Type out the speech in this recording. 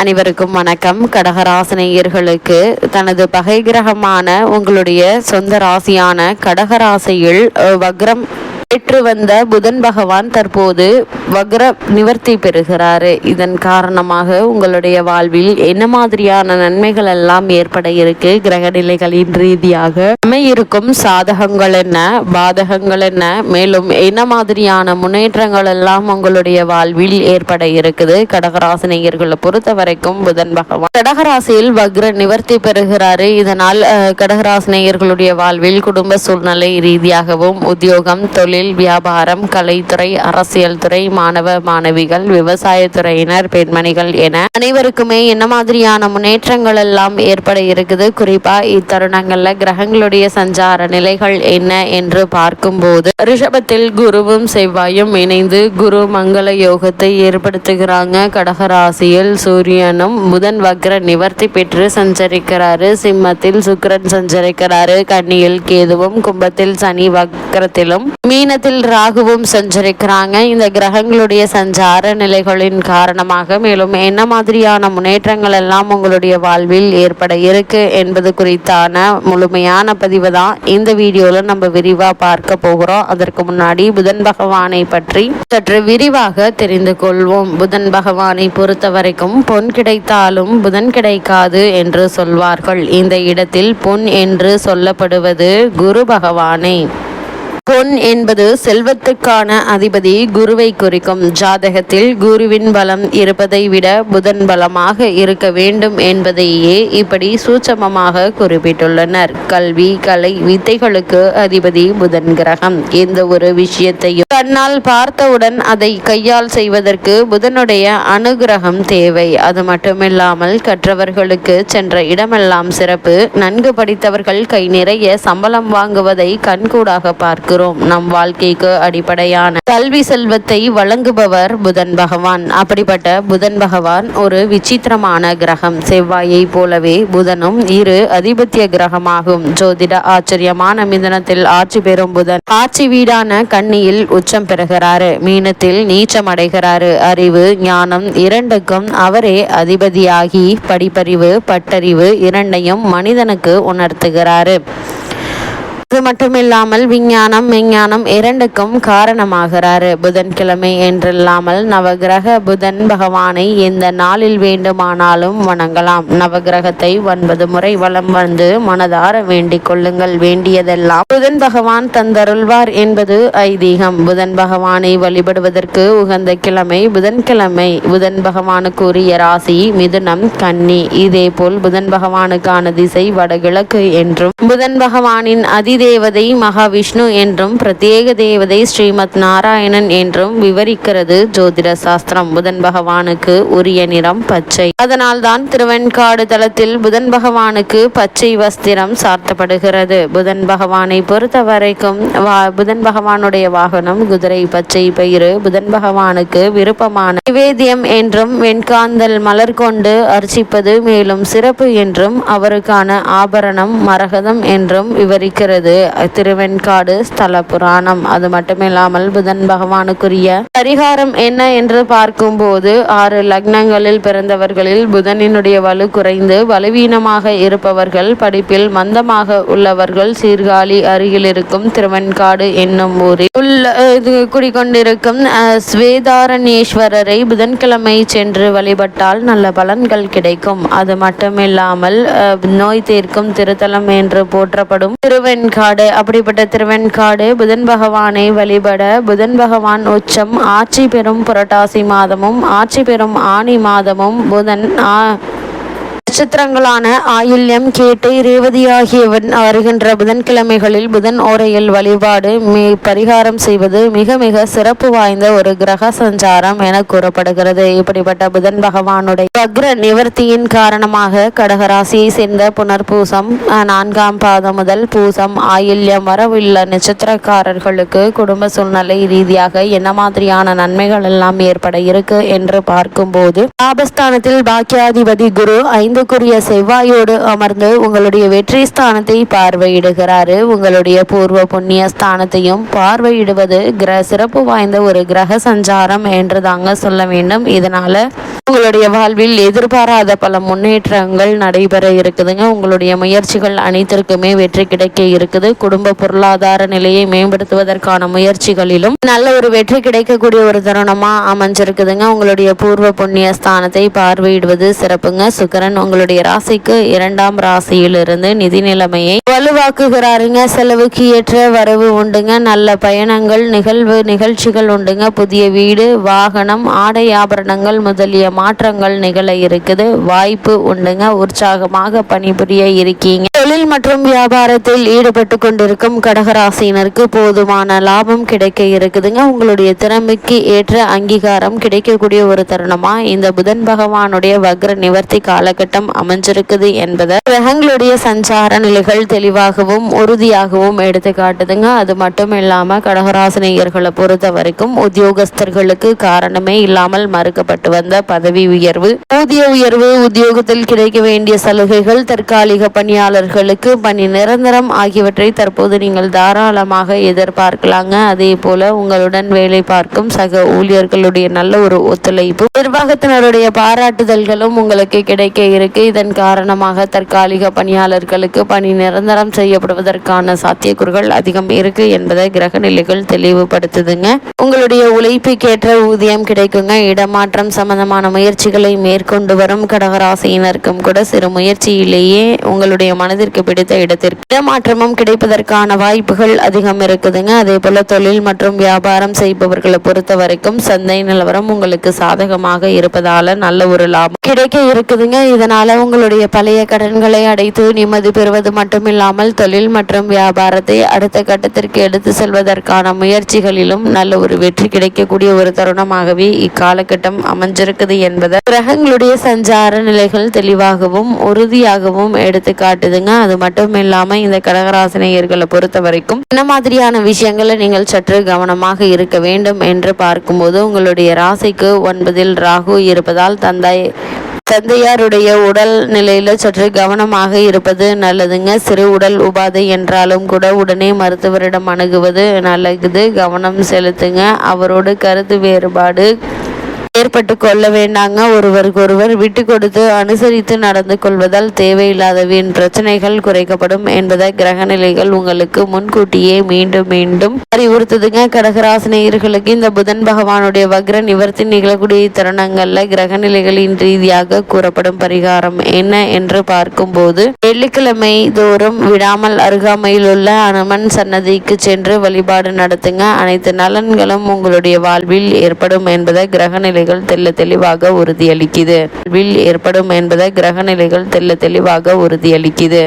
அனைவருக்கும் வணக்கம். கடகராசினியர்களுக்கு தனது பகை கிரகமான உங்களுடைய சொந்த ராசியான கடகராசியில் வக்ரம் பெற்று வந்த புதன் பகவான் தற்போது வக்ர நிவர்த்தி பெறுகிறாரு. இதன் காரணமாக உங்களுடைய வாழ்வில் என்ன மாதிரியான நன்மைகள் எல்லாம் ஏற்பட இருக்கு? கிரக நிலைகளின் ரீதியாக அமையிருக்கும் சாதகங்கள் என்ன? பாதகங்கள் என்ன? மேலும் என்ன மாதிரியான முன்னேற்றங்கள் எல்லாம் உங்களுடைய வாழ்வில் ஏற்பட இருக்குது? கடகராசினியர்களை பொறுத்த வரைக்கும் புதன் பகவான் கடகராசியில் வக்ர நிவர்த்தி பெறுகிறாரு. இதனால் அஹ், கடகராசினியர்களுடைய வாழ்வில் குடும்ப சூழ்நிலை ரீதியாகவும் உத்தியோகம் தொழில் வியாபாரம் கலைத்துறை அரசியல் துறை மாணவ மாணவிகள் விவசாயத்துறையினர் பெண்மணிகள் என அனைவருக்குமே என்ன மாதிரியான முன்னேற்றங்கள் எல்லாம் ஏற்பட இருக்குது? குறிப்பா இத்தருணங்கள்ல கிரகங்களுடைய சஞ்சார நிலைகள் என்ன என்று பார்க்கும்போது ரிஷபத்தில் குருவும் செவ்வாயும் இணைந்து குரு மங்கள யோகத்தை ஏற்படுத்துகிறாங்க. கடகராசியில் சூரியனும் புதன் வக்ர நிவர்த்தி பெற்று சஞ்சரிக்கிறாரு. சிம்மத்தில் சுக்கிரன் சஞ்சரிக்கிறாரு. கன்னியில் கேதுவும் கும்பத்தில் சனி வக்ரத்திலும் மீனத்தில் ராகுவும் சஞ்சரிக்கிறாங்க. இந்த கிரகங்களுடைய சஞ்சார நிலைகளின் காரணமாக மேலும் என்ன மாதிரியான முன்னேற்றங்கள் எல்லாம் உங்களுடைய வாழ்வில் ஏற்பட இருக்கு என்பது குறித்தான முழுமையான பதிவு தான் இந்த வீடியோல நம்ம விரிவா பார்க்க போகிறோம். அதற்கு முன்னாடி புதன் பகவானை பற்றி சற்று விரிவாக தெரிந்து கொள்வோம். புதன் பகவானை பொறுத்த வரைக்கும் பொன் கிடைத்தாலும் புதன் கிடைக்காது என்று சொல்வார்கள். இந்த இடத்தில் பொன் என்று சொல்லப்படுவது குரு பகவானே. பொன் என்பது செல்வத்துக்கான அதிபதி குருவை குறிக்கும். ஜாதகத்தில் குருவின் பலம் இருப்பதை விட புதன் பலமாக இருக்க வேண்டும் என்பதையே இப்படி சூட்சமமாக குறிப்பிட்டுள்ளனர். கல்வி கலை வித்தைகளுக்கு அதிபதி புதன் கிரகம். எந்த ஒரு விஷயத்தையும் கண்ணால் பார்த்தவுடன் அதை கையால் செய்வதற்கு புதனுடைய அனுகிரகம் தேவை. அது மட்டுமில்லாமல் கற்றவர்களுக்கு சென்ற இடமெல்லாம் சிறப்பு. நன்கு படித்தவர்கள் கை நிறைய சம்பளம் வாங்குவதை கண்கூடாக பார்க்கிறோம். நம் வாழ்க்கைக்கு அடிப்படையான கல்வி செல்வத்தை வழங்குபவர் புதன் பகவான். அப்படிப்பட்ட புதன் பகவான் ஒரு விசித்திரமான கிரகம். செவ்வாயை போலவே புதனும் இரு அதிபத்திய கிரகமாகும். ஜோதிட ஆச்சரியமான மிதனத்தில் ஆட்சி பெறும் புதன் ஆட்சி வீடான கன்னியில் உச்சம் பெறுகிறாரு. மீனத்தில் நீச்சம் அடைகிறாரு. அறிவு ஞானம் இரண்டுக்கும் அவரே அதிபதியாகி படிப்பறிவு பட்டறிவு இரண்டையும் மனிதனுக்கு உணர்த்துகிறாரு. அது மட்டுமில்லாமல் விஞ்ஞானம் விஞ்ஞானம் இரண்டுக்கும் காரணமாகிறாரு. புதன்கிழமை என்றில்லாமல் நவகிரக புதன் பகவானை எந்த நாளில் வேண்டுமானாலும் வணங்கலாம். நவகிரகத்தை ஒன்பது முறை வலம் வந்து மனதார வேண்டிக் கொள்ளுங்கள். வேண்டியதெல்லாம் புதன் பகவான் தந்தருள்வார் என்பது ஐதீகம். புதன் பகவானை வழிபடுவதற்கு உகந்த கிழமை புதன்கிழமை. புதன் பகவானுக்கு உரிய ராசி மிதுனம் கன்னி. இதேபோல் புதன் பகவானுக்கான திசை வடகிழக்கு என்றும் புதன் பகவானின் அதி தேவதை மகாவிஷ்ணு என்றும் பிரத்யேக தேவதை ஸ்ரீமத் நாராயணன் என்றும் விவரிக்கிறது ஜோதிட சாஸ்திரம் புதன் பகவானுக்கு உரிய நிறம் பச்சை. அதனால்தான் திருவெண்காடு தளத்தில் புதன் பகவானுக்கு பச்சை வஸ்திரம் சார்த்தப்படுகிறது. புதன் பகவானை பொறுத்த வரைக்கும் வா- புதன் பகவானுடைய வாகனம் குதிரை பச்சை பயிறு புதன் பகவானுக்கு விருப்பமான நிவேத்தியம் என்றும் வெண்காந்தல் மலர் கொண்டு அர்ச்சிப்பது மேலும் சிறப்பு என்றும் அவருக்கான ஆபரணம் மரகதம் என்றும் விவரிக்கிறது. திருவெண்காடு ஸ்தல புராணம் அது மட்டுமில்லாமல் புதன் பகவானுக்குரிய பரிகாரம் என்ன என்று பார்க்கும்போது ஆறு லக்னங்களில் பிறந்தவர்களில் புதனினுடைய வலு குறைந்து வலுவீனமாக இருப்பவர்கள் படிப்பில் மந்தமாக உள்ளவர்கள் சீர்காழி அருகில் இருக்கும் திருவெண்காடு என்னும் ஊரில் உள்ள இது குடிக்கொண்டிருக்கும் ஸ்வேதாரணேஸ்வரரை ஸ்வேதாரண்யேஸ்வரரை புதன்கிழமை சென்று வழிபட்டால் நல்ல பலன்கள் கிடைக்கும். அது மட்டுமில்லாமல் நோய் தீர்க்கும் திருத்தலம் என்று போற்றப்படும் திருவெண்காடு அப்படிப்பட்ட திருவெண்காடு புதன் பகவானை வழிபட புதன் பகவான் உச்சம் ஆட்சி பெறும் புரட்டாசி மாதமும் ஆட்சி பெறும் ஆனி மாதமும் புதன் ஆ- நட்சத்திரங்களான ஆயில்யம் கேட்டை ரேவதி ஆகியவன் வருகின்ற புதன்கிழமைகளில் புதன் ஓரையில் வழிபாடு பரிகாரம் செய்வது மிக மிக சிறப்பு வாய்ந்த ஒரு கிரக சஞ்சாரம் என கூறப்படுகிறது. இப்படிப்பட்ட புதன் பகவானுடைய வக்ர நிவர்த்தியின் காரணமாக கடகராசியை சேர்ந்த புனர்பூசம் நான்காம் பாதம் முதல் பூசம் ஆயில்யம் வரவுள்ள நட்சத்திரக்காரர்களுக்கு குடும்ப சூழ்நிலை ரீதியாக என்ன மாதிரியான நன்மைகள் எல்லாம் ஏற்பட இருக்கு என்று பார்க்கும்போது லாபஸ்தானத்தில் பாக்கியாதிபதி குரு ஐந்து ஐந்துக்குரிய செவ்வாயோடு அமர்ந்து உங்களுடைய வெற்றி ஸ்தானத்தை பார்வையிடுகிறாரு. உங்களுடைய பூர்வ புண்ணிய ஸ்தானத்தையும் பார்வையிடுவது கிர சிறப்பு வாய்ந்த ஒரு கிரக சஞ்சாரம் என்று தாங்க சொல்ல வேண்டும். இதனால உங்களுடைய வாழ்வில் எதிர்பாராத பல முன்னேற்றங்கள் நடைபெற இருக்குதுங்க. உங்களுடைய முயற்சிகள் அனைத்திற்குமே வெற்றி கிடைக்க இருக்குது. குடும்ப பொருளாதார நிலையை மேம்படுத்துவதற்கான முயற்சிகளிலும் நல்ல ஒரு வெற்றி கிடைக்கக்கூடிய ஒரு தருணமா அமைஞ்சிருக்குதுங்க. உங்களுடைய பூர்வ புண்ணிய ஸ்தானத்தை பார்வையிடுவது சிறப்புங்க. சுக்கரன் உங்களுடைய ராசிக்கு இரண்டாம் ராசியிலிருந்து நிதி நிலைமையை வலுவாக்குகிறாருங்க. செலவுக்கு ஏற்ற வரவு உண்டுங்க. நல்ல பயணங்கள் நிகழ்வு நிகழ்ச்சிகள் உண்டுங்க. புதிய வீடு வாகனம் ஆடை ஆபரணங்கள் முதலிய மாற்றங்கள் நிகழ இருக்குது. வாய்ப்பு உண்டுங்க. உற்சாகமாக பணிபுரிய இருக்கீங்க. தொழில் மற்றும் வியாபாரத்தில் ஈடுபட்டு கொண்டிருக்கும் கடகராசினருக்கு போதுமான லாபம் கிடைக்க இருக்குதுங்க. உங்களுடைய திறமைக்கு ஏற்ற அங்கீகாரம் கிடைக்கக்கூடிய ஒரு தருணமா? இந்த புதன் பகவானுடைய வக்ர நிவர்த்தி காலகட்டம் அமைஞ்சிருக்குது என்பதை கிரகங்களுடைய சஞ்சார நிலைகள் தெளிவாகவும் உறுதியாகவும் எடுத்து காட்டுதுங்க. அது மட்டும் இல்லாம கடகராசினியர்களை பொறுத்த வரைக்கும் உத்தியோகஸ்தர்களுக்கு காரணமே இல்லாமல் மறுக்கப்பட்டு வந்த பதவி உயர்வு. ஊதிய உயர்வு உத்தியோகத்தில் கிடைக்க வேண்டிய சலுகைகள் தற்காலிக பணியாளர்களுக்கு பணி நிரந்தரம் ஆகியவற்றை தற்போது நீங்கள் தாராளமாக எதிர்பார்க்கலாங்க. அதே போல உங்களுடன் வேலை பார்க்கும் சக ஊழியர்களுடைய நல்ல ஒரு ஒத்துழைப்பு. நிர்வாகத்தினருடைய பாராட்டுதல்களும் உங்களுக்கு கிடைக்க இருக்கு. இதன் காரணமாக தற்காலிக பணியாளர்களுக்கு பணி நிரந்தரம் செய்யப்படுவதற்கான சாத்தியக்கூறுகள் அதிகம் இருக்கு என்பதை கிரக நிலைகள் தெளிவுபடுத்துதுங்க. உங்களுடைய உழைப்புக்கேற்ற ஊதியம் கிடைக்குங்க. இடமாற்றம் சம்பந்தமான முயற்சிகளை மேற்கொண்டு வரும் கடகராசியினருக்கும் கூட சிறு முயற்சியிலேயே உங்களுடைய மனதிற்கு பிடித்த இடத்திற்கு. இடமாற்றமும் கிடைப்பதற்கான வாய்ப்புகள் அதிகம் இருக்குதுங்க. அதே போல தொழில் மற்றும் வியாபாரம் செய்பவர்களை பொறுத்த வரைக்கும் சந்தை நிலவரம் உங்களுக்கு சாதகமாக இருப்பதால நல்ல ஒரு லாபம் கிடைக்க இருக்குதுங்க. இதனால உங்களுடைய பழைய கடன்களை அடைத்து நிம்மதி பெறுவது மட்டுமில்லாமல் தொழில் மற்றும் வியாபாரத்தை அடுத்த கட்டத்திற்கு எடுத்து செல்வதற்கான முயற்சிகளிலும் நல்ல ஒரு வெற்றி கிடைக்கக்கூடிய ஒரு தருணமாகவே இக்காலகட்டம் அமைஞ்சிருக்குது. என்பதை. கிரகங்களுடைய சஞ்சார நிலைகள் தெளிவாகவும் உறுதியாகவும் எடுத்து காட்டுதுங்க. அது மட்டும் இல்லாம இந்த கடகராசினியர்களை பொறுத்த வரைக்கும் என்ன மாதிரியான விஷயங்களை நீங்கள் சற்று கவனமாக இருக்க வேண்டும் என்று பார்க்கும்போது உங்களுடைய ராசிக்கு ஒன்பதில் ராகு இருப்பதால் தந்தை தந்தையாருடைய உடல் நிலையில சற்று கவனமாக இருப்பது நல்லதுங்க. சிறு உடல் உபாதை என்றாலும் கூட உடனே மருத்துவரிடம் அணுகுவது நல்லது. கவனம் செலுத்துங்க. அவரோட கருத்து வேறுபாடு ஏற்பட்டு கொள்ள வேண்டாங்க. ஒருவருக்கொருவர் விட்டு கொடுத்து அனுசரித்து நடந்து கொள்வதால் தேவையில்லாத வீண் பிரச்சனைகள் குறைக்கப்படும் என்பதை கிரகநிலைகள் உங்களுக்கு முன்கூட்டியே மீண்டும் மீண்டும் அறிவுறுத்துதுங்க. கடகராசினியர்களுக்கு இந்த புதன் பகவானுடைய வக்ர நிவர்த்தி நிகழக்கூடிய தருணங்கள்ல கிரகநிலைகளின் ரீதியாக கூறப்படும் பரிகாரம் என்ன என்று பார்க்கும்போது வெள்ளிக்கிழமை தோறும் விடாமல் அருகாமையில் உள்ள அனுமன் சன்னதிக்கு சென்று வழிபாடு நடத்துங்க. அனைத்து நலன்களும் உங்களுடைய வாழ்வில் ஏற்படும் என்பதை நிலைகள் தெல்ல தெளிவாக உறுதியளிக்குது. வில் ஏற்படும் என்பதை கிரகநிலைகள் தெல்ல தெளிவாக உறுதியளிக்குது.